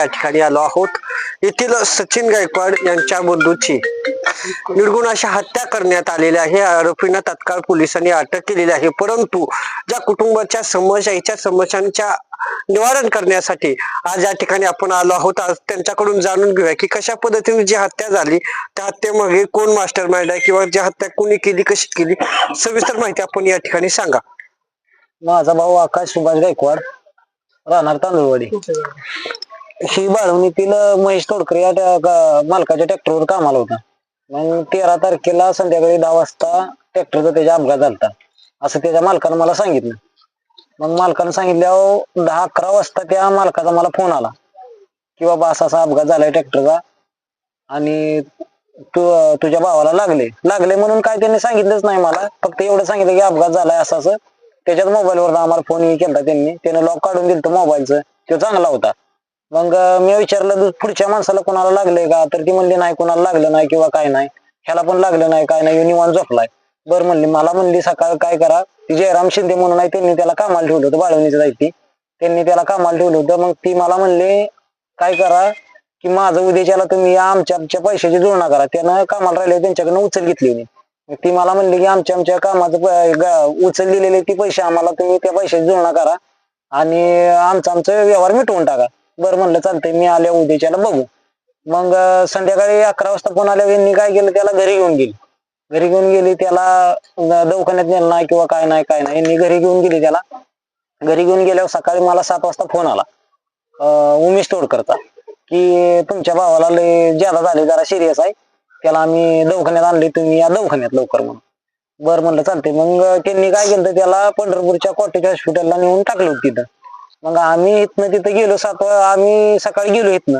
या ठिकाणी आलो आहोत. येथील सचिन गायकवाड यांच्या बंधूची निर्गुण अशा हत्या करण्यात आलेल्या आहे. आरोपींना तत्काळ पोलिसांनी अटक केलेली आहे. परंतु ज्या कुटुंबाच्या समस्या याच्या समस्यांच्या निवारण करण्यासाठी आज या ठिकाणी आपण आलो आहोत. आज त्यांच्याकडून जाणून घेऊया की कशा पद्धतीने जी हत्या झाली त्या हत्येमागे कोण मास्टर माइंड आहे किंवा जी हत्या कोणी केली कशी केली सविस्तर माहिती आपण या ठिकाणी सांगा. माझा भाऊ आकाश सुभाष गायकवाड राहणार तांदूळवाडी. ही बाळवणीतील महेश तोडकर या त्या गा- मालकाच्या ट्रॅक्टरवर कामाला होता. मग तेरा तारखेला संध्याकाळी दहा वाजता ट्रॅक्टरचा त्याचा अपघात झालता. असं त्याच्या मालकानं मला सांगितलं. मग मालकानं सांगितल्यावर दहा अकरा वाजता त्या मालकाचा मला फोन आला. की बाबा असा असा अपघात झालाय ट्रॅक्टरचा आणि तू तुझ्या भावाला लागले. लागले म्हणून काय त्यांनी सांगितलंच नाही मला. फक्त एवढं सांगितलं की अपघात झालाय असं असं. त्याच्यात मोबाईलवर आम्हाला फोन केला त्यांनी. त्यानं लॉक काढून दिलं मोबाईलचं तो चांगला होता. मग मी विचारलं पुढच्या माणसाला कोणाला लागलंय का? तर ती म्हणली नाही कोणाला लागलं नाही किंवा काय नाही. ह्याला पण लागलं नाही काय नाही. ह्यो निवांत झोपलाय. बरं म्हणली मला म्हणली सकाळ काय करा. ती जयराम शिंदे म्हणून आहे त्यांनी त्याला कामाला ठेवलं होतं बाळवणीचं जायची त्यांनी त्याला कामाला ठेवलं होतं. मग ती मला म्हणली काय करा की माझं उद्याच्याला तुम्ही आमच्या आमच्या पैशाची जुळणा करा. त्यानं कामाला राहिले त्यांच्याकडनं उचल घेतली होती ती मला म्हणली की आमच्या आमच्या कामाचं उचल दिलेले ती पैसे आम्हाला तुम्ही त्या पैशाची जुळणा करा आणि आमचा आमचं व्यवहार मिटवून टाका. बरं म्हणलं चालतंय मी आल्या उद्याच्याला बघू. मग संध्याकाळी अकरा वाजता फोन आल्यावर यांनी काय केलं त्याला घरी घेऊन गेली. घरी घेऊन गेली त्याला दवाखान्यात नेलं नाही किंवा काय नाही काय नाही. यांनी घरी घेऊन गेली त्याला. घरी घेऊन गेल्यावर सकाळी मला सात वाजता फोन आला. उमेश तोडकरचा की तुमच्या भावाला लय ज्यादा झाले जरा सिरियस आहे. त्याला आम्ही दवाखान्यात आणले तुम्ही या दवाखान्यात लवकर म्हणून. बरं म्हणलं चालते मग त्यांनी काय केलं त्याला पंढरपूरच्या कॉटेज हॉस्पिटलला नेऊन टाकलं होतं तिथं. मग आम्ही इथनं तिथं गेलो सात वा- आम्ही सकाळी गेलो इथनं.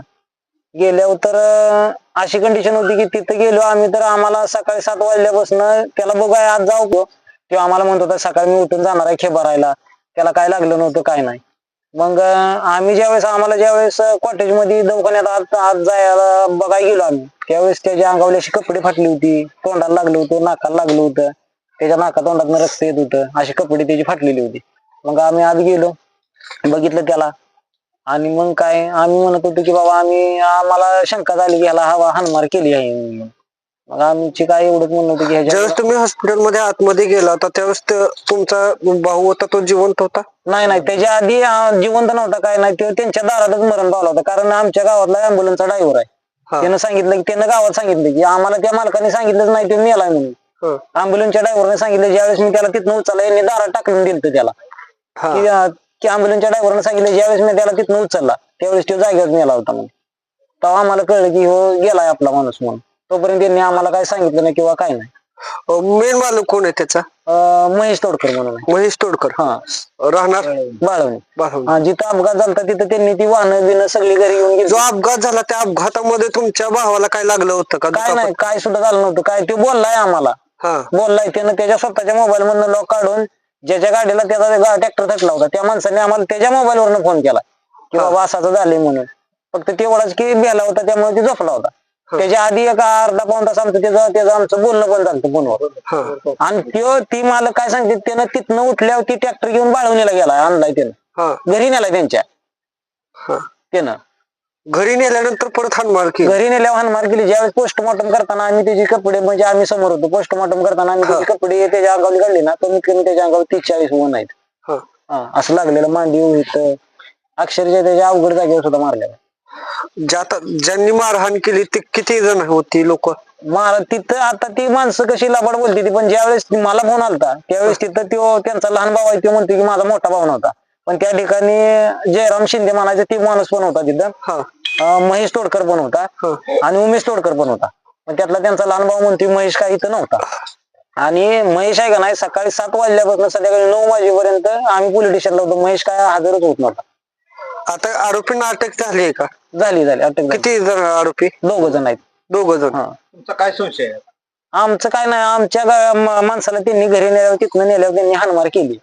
गेल्यावर तर अशी कंडिशन होती की तिथं गेलो आम्ही तर आम्हाला सकाळी सात वाजल्यापासून त्याला बघाय आज जाऊ गो. आम्हाला म्हणत होता सकाळी मी उठून जाणार आहे खेबारायला. त्याला काय लागलं नव्हतं काय नाही. मग आम्ही ज्यावेळेस आम्हाला ज्यावेळेस कॉटेजमध्ये दवाखान्यात आज आज जायला बघायला गेलो आम्ही. त्यावेळेस त्याच्या अंगावली अशी कपडे फाटली होती तोंडाला लागलं होतं नाकाला लागलं होतं. त्याच्या नाका तोंडातनं रक्त येत होतं. अशी कपडे त्याची फाटलेली होती. मग आम्ही आज गेलो. बघितलं त्याला आणि मग काय आम्ही म्हणत होतो की बाबा आम्ही आम्हाला शंका झाली की ह्याला हवा हानमार केली आहे म्हणून. मग आमची काय एवढंच म्हणणं होतं की ह्याच्या ज्यावेळेस तुम्ही हॉस्पिटलमध्ये आतमध्ये गेला होता त्यावेळेस ते- तुमचा भाऊ होता तो जिवंत होता नाही नाही त्याच्या आधी अं, जिवंत नव्हता काय नाही तो त्यांच्या दारातच मरण पावला होता कारण आमच्या गावातला अँब्युलन्सचा ड्रायव्हर आहे. त्यानं सांगितलं की त्यानं गावात सांगितलं की आम्हाला त्या मालकाने सांगितलंच नाही तो मेलाय म्हणून हं. अँब्युलन्सच्या ड्रायव्हरने सांगितलं ज्यावेळेस मी त्याला तिथनं उचलला यांनी दारात टाकून दिलं त्याला हा. की अं, की अँब्युलन्सच्या ड्रायव्हरने सांगितलं ज्यावेळेस मी त्याला तिथनं उचलला त्यावेळेस तो जागेवर मेला होता म्हणून तेव्हा आम्हाला कळलं की हो गेलाय आपला माणूस म्हणून. तोपर्यंत त्यांनी आम्हाला काय सांगितलं नाही किंवा काय नाही. मेन मालक कोण आहे त्याचा? अं, महेश तोडकर म्हणून आहे. महेश तोडकर. हा. राहणार? बाळवणी. बाळवणी. हा जिथं अपघात झाला तिथं त्यांनी ती वाहनं बिनं सगळी घरी येऊन गेली. जो अपघात झाला त्या अपघातामध्ये तुमच्या भावाला काय लागलं होतं का काय नाही काय सुद्धा झालं नव्हतं. काय ते बोललाय आम्हाला. हा. बोललाय त्यानं त्याच्या स्वतःच्या मोबाईल मधनं लॉक काढून ज्याच्या गाडीला त्याचा ट्रॅक्टर थटला होता त्या माणसाने आम्हाला त्याच्या मोबाईल वरनं फोन केला. की. बाबा असं झालंय म्हणून. फक्त तेवढाच की बेला होता त्यामुळे ते झोपला होता. त्याच्या आधी एक अर्धा पाऊन तास आमचं त्याचं त्याचं आमचं बोलणं पण झालं फोनवर. आणि त्यो ती मला काय सांगते त्यानं तिथनं उठल्यावर ती ट्रॅक्टर घेऊन बाळवणीला गेला आणलाय त्यानं. घरी नेलाय त्यांच्या. त्यानं. घरी नेल्यानंतर परत हानमार केली. घरी नेल्यावर हानमार केली. ज्यावेळेस पोस्टमॉर्टम करताना आम्ही त्याची कपडे म्हणजे आम्ही समोर होतो. पोस्टमॉर्टम करताना आम्ही त्याचे कपडे त्याच्या अंगावर काढले ना कमीत कमी त्याच्या अंगावर तीस चाळीस वन आहेत. हा. असं लागलेलं मांडी इथं अक्षरशः त्याच्या अवघड जागेवर सुद्धा मारलेलं. ज्यात ज्यांनी मारहाण केली ते किती जण होती लोक? मार तिथं आता ती माणसं कशी लबाड बोलते ती पण ज्यावेळेस ती- मला फोन आलता त्यावेळेस तिथं तो त्यांचा लहान भाऊ आहे तो म्हणतो की माझा मोठा भाऊ नव्हता. पण त्या ठिकाणी जयराम शिंदे म्हणायचे ती माणूस पण होता तिथं. हा. महेश तोडकर पण होता. हा. आणि उमेश तोडकर पण होता. पण त्यातला त्यांचा लहान भाऊ म्हणतोय महेश काही इथं नव्हता. आणि महेश आहे का नाही सकाळी सात वाजल्यापासून संध्याकाळी नऊ वाजेपर्यंत आम्ही पोलीस स्टेशनला होतो. महेश काय हजरच होत नव्हता. आता आरोपींना अटक झाली आहे का? झाली झाली. अटक. किती जण आरोपी? दोघ जण आहेत. दोघ जण. हा. तुमचा काय संशय आहे? आमचं काय नाही आमच्या माणसाला त्यांनी घरी नेल्यावर तिथनं नेल्यावर त्यांनी हानमार केली.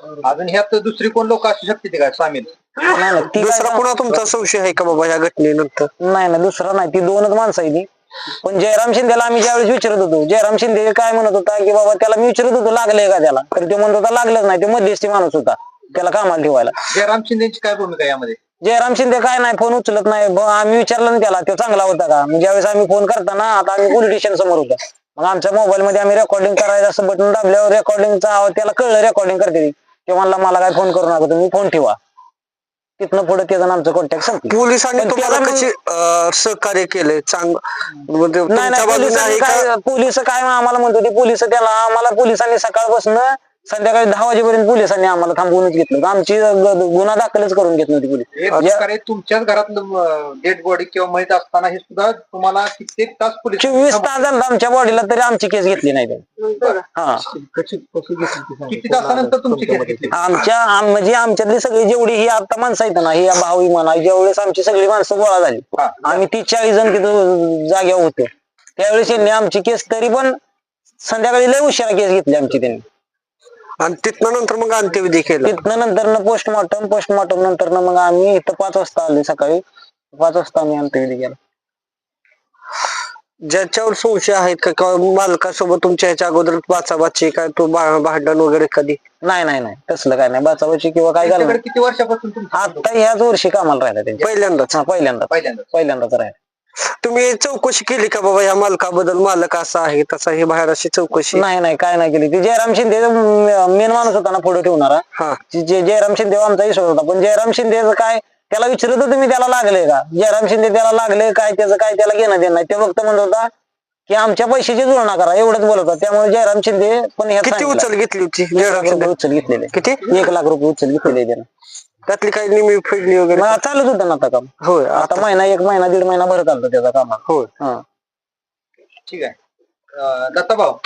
अजून ह्यात दुसरी कोण लोक असू शकते ते काय? सामील. नाही ती दुसरा काय- पुन्हा तुमचा संशय आहे का बाबा या घटनेनंतर? नाही ना दुसरा नाही. ती दोनच माणसं आहे ती. पण जयराम शिंदेला आम्ही ज्यावेळेस विचारत होतो जयराम शिंदे काय म्हणत होता की बाबा त्याला मी विचारत होतो लागलंय का त्याला? तर ते म्हणत होता लागलंच नाही. ते मध्यस्थी माणूस होता त्याला कामाला ठेवायला. जयराम शिंदेची काय भूमिका आहे यामध्ये? जयराम शिंदे काय नाही फोन उचलत नाही. ब- आम्ही विचारलं ना त्याला तो चांगला होता का? म्हणजे ज्यावेळेस आम्ही फोन करताना आता आम्ही पोलीस स्टेशन समोर होतो. मग आमच्या मोबाईल मध्ये आम्ही रेकॉर्डिंग करायचं असं बटन दाबल्यावर रेकॉर्डिंगचा आवाज त्याला कळलं रेकॉर्डिंग करते ती. ते म्हणला मला काय फोन करू नका तुम्ही फोन ठेवा. तिथनं पुढे त्याचं आमचं कॉन्टॅक्ट संपलं. पोलिसांनी पण तुम्हाला कशी अं, सहकार्य केले चांग म्हणजे नाही तुमच्या नाही बाजूने पोलिसांनी आहे काय पोलीस काय आम्हाला म्हणत होते पोलीस त्याला आम्हाला पोलिसांनी सकाळपासून संध्याकाळी दहा वाजेपर्यंत पोलिसांनी आम्हाला थांबवूनच घेतलं आमची गुन्हा दाखलच करून घेत नव्हती पोलीस. प्रकारे तुमच्याच घरातलं डेड बॉडी किंवा माहीत असताना हे सुद्धा तुम्हाला कित्येक तास पोलीस चोवीस तास झालं आमच्या बॉडीला तरी आमची केस घेतली नाही त्यांनी. हा. किती तासानंतर तुमची केस घेतली? आमच्या आम- म्हणजे आमच्यातली सगळी जेवढी ही आता माणसं आहेत ना ही भाऊ म्हणा ज्यावेळेस आमची सगळी माणसं गोळा झाली हा. आम्ही तीस चाळीस जण तिथं जाग्यावर होतो. त्यावेळेस यांनी आमची केस तरी पण संध्याकाळी लय उशिरा केस घेतली आमची त्यांनी. आणि तिथनं नंतर मग अंत्यविधी केला. तिथनं नंतर पोस्टमॉर्टम पोस्टमॉर्टम नंतर मग आम्ही इथं पाच वाजता आले सकाळी. पाच वाजता आम्ही अंत्यविधी केला. ज्याच्यावर संशय आहेत का? किंवा मालकासोबत तुमच्या ह्याच्या अगोदर बाचाबाची काय तो भा- भांडण वगैरे कधी? नाही नाही नाही. तसलं काय नाही. बाचाबाची किंवा काय झालं किती वर्षापासून तुमचं आता ह्याच वर्षी कामाला राहिला त्यांच्या. पहिल्यांदाच. हा पहिल्यांदा पहिल्यांदा पहिल्यांदाच राहिला. तुम्ही चौकशी केली का बाबा या मालकाबद्दल मालक असा आहे तसा हे बाहेर अशी चौकशी? नाही नाही काय नाही केली. ते जयराम शिंदे मेन माणूस होता ना पुढे ठेवणारा. हा. जे जे- जयराम शिंदे आमचा विश्वास होता. पण जयराम शिंदेचं काय त्याला विचारत मी त्याला लागले का? जयराम शिंदे त्याला लागले काय त्याचं काय त्याला घेणं देणं नाही. ते फक्त म्हणत होता की आमच्या पैशाची जुळणा करा एवढंच बोलत होता. त्यामुळे जयराम शिंदे पण ह्यात किती सांगितलं. उचल घेतली होती जयराम शिंदे? उचल घेतलेले. किती? एक लाख रुपये उचल घेतलेले त्यानं. त्यातली काही निमी फेडली वगैरे मग चालूच होतं ना आता काम. होय आता आता महिना एक महिना दीड महिना भरत आलता त्याचा कामाला होय. हा. ठीक आहे. अं, दत्ताभाऊ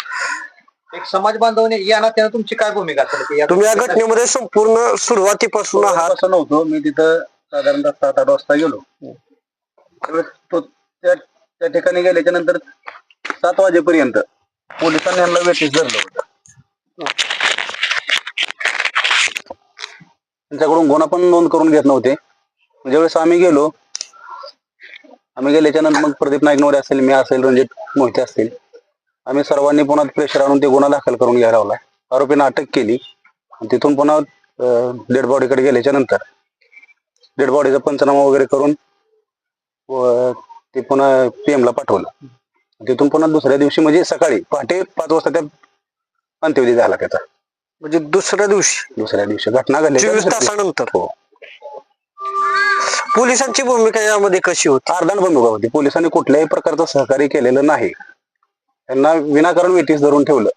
एक समाज बांधवने या नात्यानं तुमची काय भूमिका असेल की या- तुम्ही या घटनेमध्ये संपूर्ण सुरुवातीपासून आहात. असं नव्हतो मी तिथं साधारणतः सात आठ वाजता गेलो. त्यावेळेस तो त्या त्या ठिकाणी गेल्याच्यानंतर सात वाजेपर्यंत पोलिसांनी यांना वेटीस धरलं होतं. त्यांच्याकडून गुन्हा पण नोंद करून घेत नव्हते. ज्यावेळेस आम्ही गेलो आम्ही गेल्याच्यानंतर मग प्रदीप नाईकनवरे असेल मी असेल रणजित मोहिते असतील आम्ही सर्वांनी पुन्हा प्रेशर आणून ते गुन्हा दाखल करून घ्यायला लावला. आरोपींना अटक केली. तिथून पुन्हा डेड बॉडीकडे गेल्याच्यानंतर डेड बॉडीचा पंचनामा वगैरे करून व ते पुन्हा पीएम ला पाठवलं. तिथून पुन्हा दुसऱ्या दिवशी म्हणजे सकाळी पहाटे पाच वाजता त्या अंत्यविधी झाला त्याचा. म्हणजे दुसऱ्या दिवशी. दुसऱ्या दिवशी. घटना घडली चोवीस तासानंतर. हो. पोलिसांची भूमिका यामध्ये कशी होती? अर्धान भूमिका होती. पोलिसांनी कुठल्याही प्रकारचं सहकार्य केलेलं नाही. त्यांना विनाकारण वेटीस धरून ठेवलं.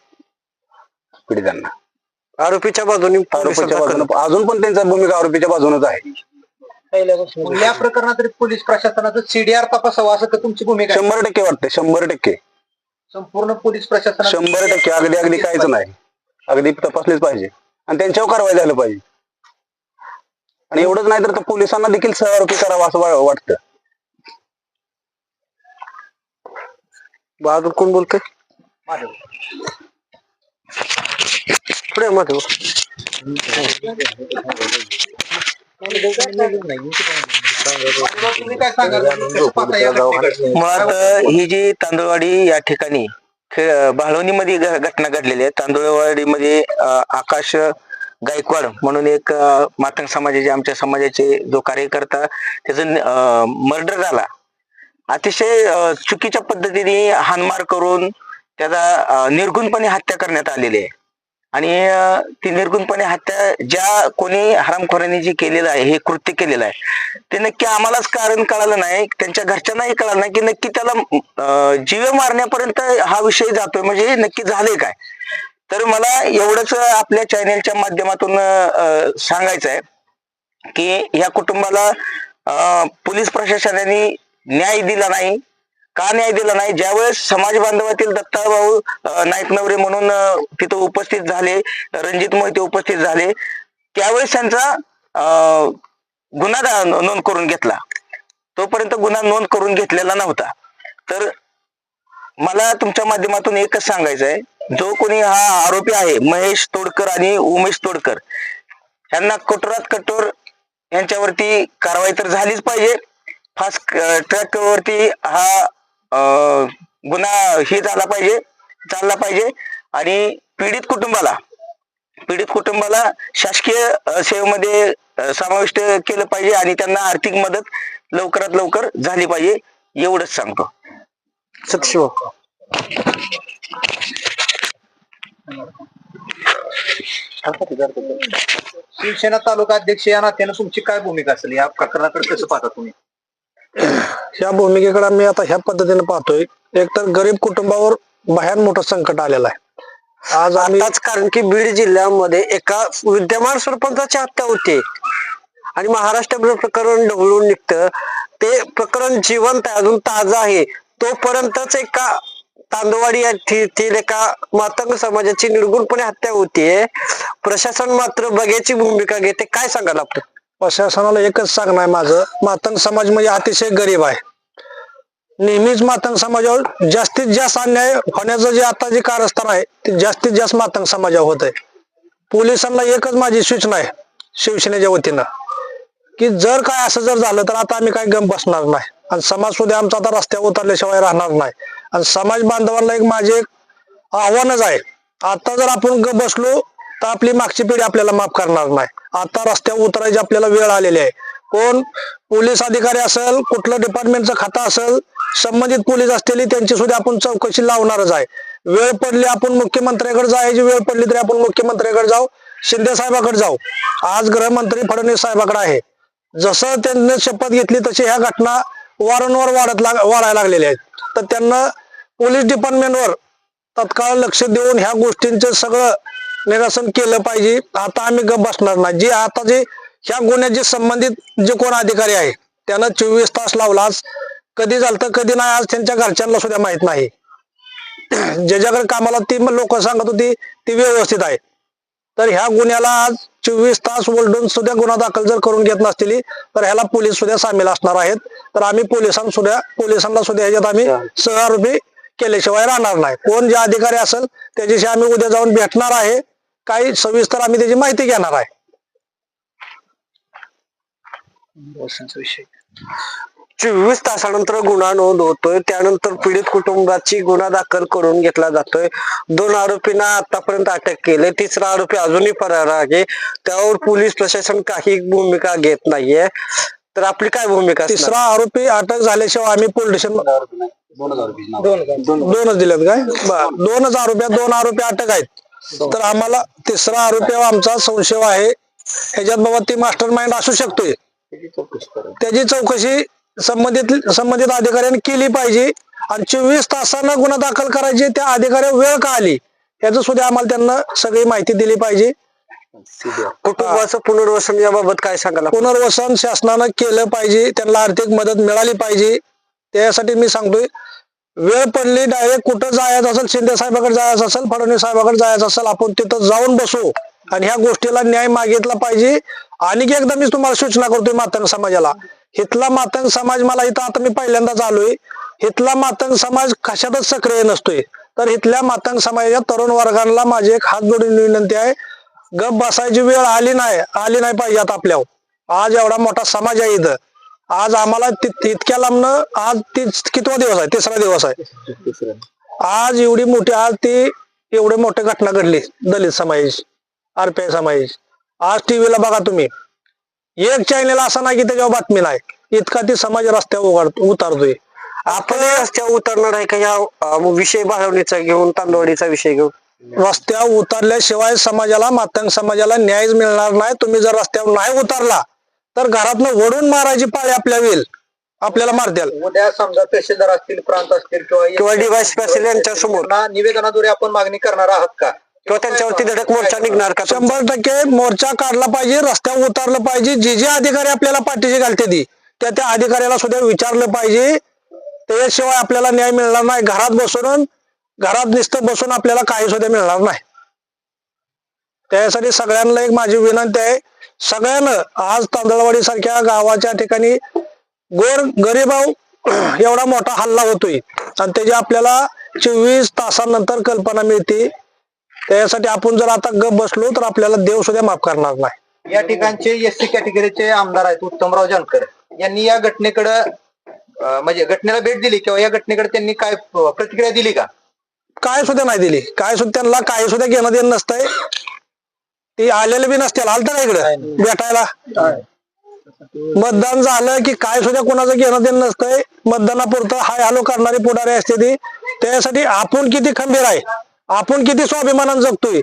पीडितांना. आरोपीच्या बाजूने आरोपीच्या बाजूने अजून पण त्यांचा भूमिका आरोपीच्या बाजूनच आहे. पहिल्यापासून या प्रकरणात तरी पोलीस प्रशासनाचं सीडीआर तपासावं असं का तुमची भूमिका आहे? शंभर टक्के वाटते शंभर टक्के. संपूर्ण पोलीस प्रशासनाचं शंभर टक्के. अगदी अगदी काहीच नाही. अगदी तपासलीच पाहिजे. आणि त्यांच्यावर कारवाई झालं पाहिजे. आणि एवढंच नाही तर पोलिसांना देखील सहआरोपी करावा असं वाटतं. अजून कोण बोलतोय? माधव. पुढे माधव? मुळात ही जी तांदूळवाडी या ठिकाणी भाळवणीमध्ये घटना घडलेली आहे. तांदुळवाडीमध्ये आकाश गायकवाड म्हणून एक मातंग समाजाचे आमच्या समाजाचे जो कार्यकर्ता त्याचा मर्डर झाला. अतिशय चुकीच्या पद्धतीने हानमार करून त्याचा निर्गुणपणे हत्या करण्यात आलेली आहे. आणि ती निर्गुणपणे हत्या ज्या कोणी हरामखोरांनी जी केलेलं आहे हे कृत्य केलेलं आहे ते नक्की आम्हालाच कारण कळालं नाही त्यांच्या घरच्यांनाही कळालं नाही की नक्की त्याला जीवे मारण्यापर्यंत हा विषय जातोय म्हणजे नक्की झाले काय? तर मला एवढंच आपल्या चॅनेलच्या माध्यमातून सांगायचं आहे की या कुटुंबाला पोलीस प्रशासनाने न्याय दिला नाही का न्याय दिला नाही? ज्यावेळेस समाज बांधवातील दत्ताभाऊ नाईक नवरे म्हणून तिथं उपस्थित झाले रणजित मोहिते उपस्थित झाले त्यावेळेस त्यांचा अं, गुन्हा नोंद करून घेतला. तोपर्यंत गुन्हा नोंद करून घेतलेला नव्हता. तर मला तुमच्या माध्यमातून एकच सांगायचं आहे जो कोणी हा आरोपी आहे महेश तोडकर आणि उमेश तोडकर यांना कठोरात कठोर यांच्यावरती कारवाई तर झालीच पाहिजे. फास्ट ट्रॅक वरती हा गुन्हा हे झाला पाहिजे चालला पाहिजे. आणि पीडित कुटुंबाला पीडित कुटुंबाला शासकीय सेवेमध्ये समाविष्ट केलं पाहिजे आणि त्यांना आर्थिक मदत लवकरात लवकर झाली पाहिजे एवढंच सांगतो. सतशिव हो. शिवसेना तालुका अध्यक्ष या नात्यानं तुमची काय भूमिका असेल? या प्रकरणाकडे कसं पाहता तुम्ही? ह्या भूमिकेकडे आम्ही आता ह्या पद्धतीने पाहतोय. एकतर गरीब कुटुंबावर भयान मोठं संकट आलेलं आहे. आज आम्ही आताच कारण की बीड जिल्ह्यामध्ये एका विद्यमान सरपंचाची हत्या होते. आणि महाराष्ट्र प्रकरण ढवळून निघतं. ते प्रकरण जिवंत आहे अजून ताजं आहे. तोपर्यंतच एका तांदवाडी येथील एका मातंग समाजाची निर्गुणपणे हत्या होतीये प्रशासन मात्र बघ्याची भूमिका घेते. काय सांगाल आपण? प्रशासनाला एकच सांगणं आहे माझं. मातंग समाज म्हणजे अतिशय गरीब आहे. नेहमीच मातंग समाजावर जास्तीत जास्त अन्याय होण्याचं जे आता जे कारस्थान आहे ते जास्तीत जास्त मातंग समाजावर होत आहे. पोलिसांना एकच माझी सूचना आहे शिवसेनेच्या वतीनं की जर काय असं जर झालं तर आता आम्ही काय गम बसणार नाही. आणि समाज सुद्धा आमचा आता रस्त्यावर उतरल्याशिवाय राहणार नाही. आणि समाज बांधवांना एक माझे एक आव्हानच आहे आता जर आपण ग बसलो तर आपली मागची पिढी आपल्याला माफ करणार नाही. आता रस्त्यावर उतरायची आपल्याला वेळ आलेली आहे. कोण पोलीस अधिकारी असेल कुठलं डिपार्टमेंटचं खातं असेल संबंधित पोलीस असतील त्यांची सुद्धा आपण चौकशी लावणारच आहे. वेळ पडली आपण मुख्यमंत्र्याकडे जायची वेळ पडली तरी आपण मुख्यमंत्र्याकडे जाऊ शिंदे साहेबाकडे जाऊ. आज गृहमंत्री फडणवीस साहेबाकडे आहे. जसं त्यांनी शपथ घेतली तशी ह्या घटना वारंवार वाढत लाग वाढायला लागलेल्या आहेत. तर त्यांना पोलीस डिपार्टमेंटवर तत्काळ लक्ष देऊन ह्या गोष्टींचं सगळं निरसन केलं पाहिजे. आता आम्ही गप बसणार नाही. जे आता जे ह्या गुन्ह्याचे संबंधित जे कोण अधिकारी आहे त्यानं चोवीस तास लावला. आज कधी झालं तर कधी नाही आज त्यांच्या घरच्यांना सुद्धा माहीत नाही. ज्याच्याकडे कामाला ती लोक सांगत होती ती व्यवस्थित आहे. तर ह्या गुन्ह्याला आज चोवीस तास ओलडून सुद्धा गुन्हा दाखल जर करून घेत नसतील तर ह्याला पोलीस सुद्धा सामील असणार आहेत. तर आम्ही पोलिसांना सुद्धा पोलिसांना सुद्धा ह्याच्यात आम्ही सहआरोपी केल्याशिवाय राहणार नाही. कोण जे अधिकारी असेल त्याच्याशी आम्ही उद्या जाऊन भेटणार आहे. काही सविस्तर आम्ही त्याची माहिती घेणार आहे. चोवीस तासानंतर गुन्हा नोंद होतोय. त्यानंतर पीडित कुटुंबाची गुन्हा दाखल करून घेतला जातोय. दोन आरोपींना आतापर्यंत अटक केले. तिसरा आरोपी अजूनही फरार आहे. त्यावर पोलीस प्रशासन काही भूमिका घेत नाहीये. तर आपली काय भूमिका? तिसरा आरोपी अटक झाल्याशिवाय आम्ही पोलीस स्टेशन. दोनच दिलेत काय? दोनच आरोपी दोन आरोपी अटक आहेत. तर आम्हाला तिसरा आरोपी आमचा संशय आहे. ह्याच्यात बाबा ती मास्टर माइंड असू शकतोय. त्याची चौकशी संबंधित संबंधित अधिकाऱ्यांनी केली पाहिजे. आणि चोवीस तासानं गुन्हा दाखल करायची त्या अधिकाऱ्यावर वेळ का आली? याचं सुद्धा आम्हाला त्यांना सगळी माहिती दिली पाहिजे. कुटुंबाचं पुनर्वसन याबाबत काय सांगाल आपण? पुनर्वसन शासनानं केलं पाहिजे. त्यांना आर्थिक मदत मिळाली पाहिजे. त्यासाठी मी सांगतोय वेळ पडली डायरेक्ट कुठं जायचं असेल शिंदे साहेबाकडे जायचं असेल फडणवीस साहेबाकडे जायचं असेल आपण तिथं जाऊन बसू. आणि ह्या गोष्टीला न्याय मागितला पाहिजे. आणि एकदा मी तुम्हाला सूचना करतोय मातंग समाजाला. इथला मातंग समाज मला इथं आता मी पहिल्यांदाच आलोय. इथला मातंग समाज कशातच सक्रिय नसतोय. तर इथल्या मातंग समाजाच्या तरुण वर्गाला माझी एक हात जोडून विनंती आहे. गप बसायची वेळ आली नाही आली नाही पाहिजे आता आपल्यावर. आज एवढा मोठा समाज आहे इथं. आज आम्हाला ति- इतक्या लांबनं आज तीस कितवा दिवस आहे? तिसरा दिवस आहे. आज एवढी मोठी आज ती एवढी मोठी घटना घडली दलित समाज आरपीआय समाज आज टीव्हीला बघा तुम्ही. एक चॅनल असा नाही की त्याच्यावर बातमी नाही. इतका ती समाज रस्त्यावर उघड उतारतोय. आपण रस्त्यावर उतरणार आहे का? या विषय बाळवणीचा घेऊन तांदवाडीचा विषय घेऊन? रस्त्यावर उतरल्याशिवाय समाजाला मातंग समाजाला न्याय मिळणार नाही. तुम्ही जर रस्त्यावर नाही उतरला तर घरातनं वडून मारायची पाळी आपल्या येईल. आपल्याला मारत्याल उद्या समजा तहसीलदार असतील प्रांत असतील किंवा किंवा असेल यांच्यासमोर. त्यांना निवेदनाद्वारे आपण मागणी करणार आहात का? किंवा त्यांच्यावरती धडक मोर्चा निघणार का? शंभर टक्के मोर्चा काढला पाहिजे रस्त्यावर उतरलं पाहिजे. जे जे अधिकारी आपल्याला पाठीशी घालते ती त्या त्या अधिकाऱ्याला सुद्धा विचारलं पाहिजे. त्याशिवाय आपल्याला न्याय मिळणार नाही. घरात बसून घरात नुसतं बसून आपल्याला काही सुद्धा मिळणार नाही. त्यासाठी सगळ्यांना एक माझी विनंती आहे. सगळ्यांना आज तांदळवाडी सारख्या गावाच्या ठिकाणी गोर गरीबाव एवढा मोठा हल्ला होतोय. आणि त्याची आपल्याला चोवीस तासानंतर कल्पना मिळते. त्यासाठी आपण जर आता गप बसलो तर आपल्याला देव सुद्धा माफ करणार नाही. या ठिकाणचे एस सी कॅटेगरीचे आमदार आहेत उत्तमराव जानकर. यांनी या घटनेकडे म्हणजे घटनेला भेट दिली किंवा या घटनेकडे त्यांनी काय प्रतिक्रिया दिली का? काय सुद्धा नाही दिली. काय सुद्धा त्यांना काय सुद्धा घेणं देणं नसतंय. ते आलेले बी नसतील आलत का इकडे? भेटायला? मतदान झालं की काय सुद्धा कोणाचं घेणं देणं नसतंय. मतदानापुरतं हाय हॅलो करणारी पुढारी असते ती. त्यासाठी आपण किती खंबीर आहे? आपण किती स्वाभिमानानं जगतोय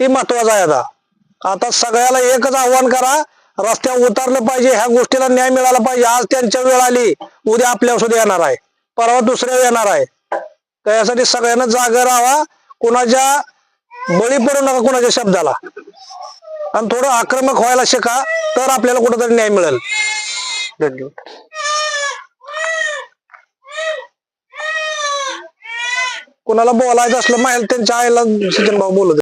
ते महत्वाचं आहे आता. आता सगळ्याला एकच आव्हान करा रस्त्यावर उतरलं पाहिजे ह्या गोष्टीला न्याय मिळाला पाहिजे. आज त्यांच्या वेळ आली उद्या आपल्या सुद्धा येणार आहे. परवा दुसऱ्या येणार आहे. त्यासाठी सगळ्यांना जागा राहावा कुणाच्या बळी पडू नका कुणाच्या शब्दाला. आणि थोडं आक्रमक व्हायला शिका तर आपल्याला कुठेतरी न्याय मिळेल. धन्यवाद. कोणाला बोलायचं असलं माहिती त्यांच्या आईला सचिन भाऊ बोलत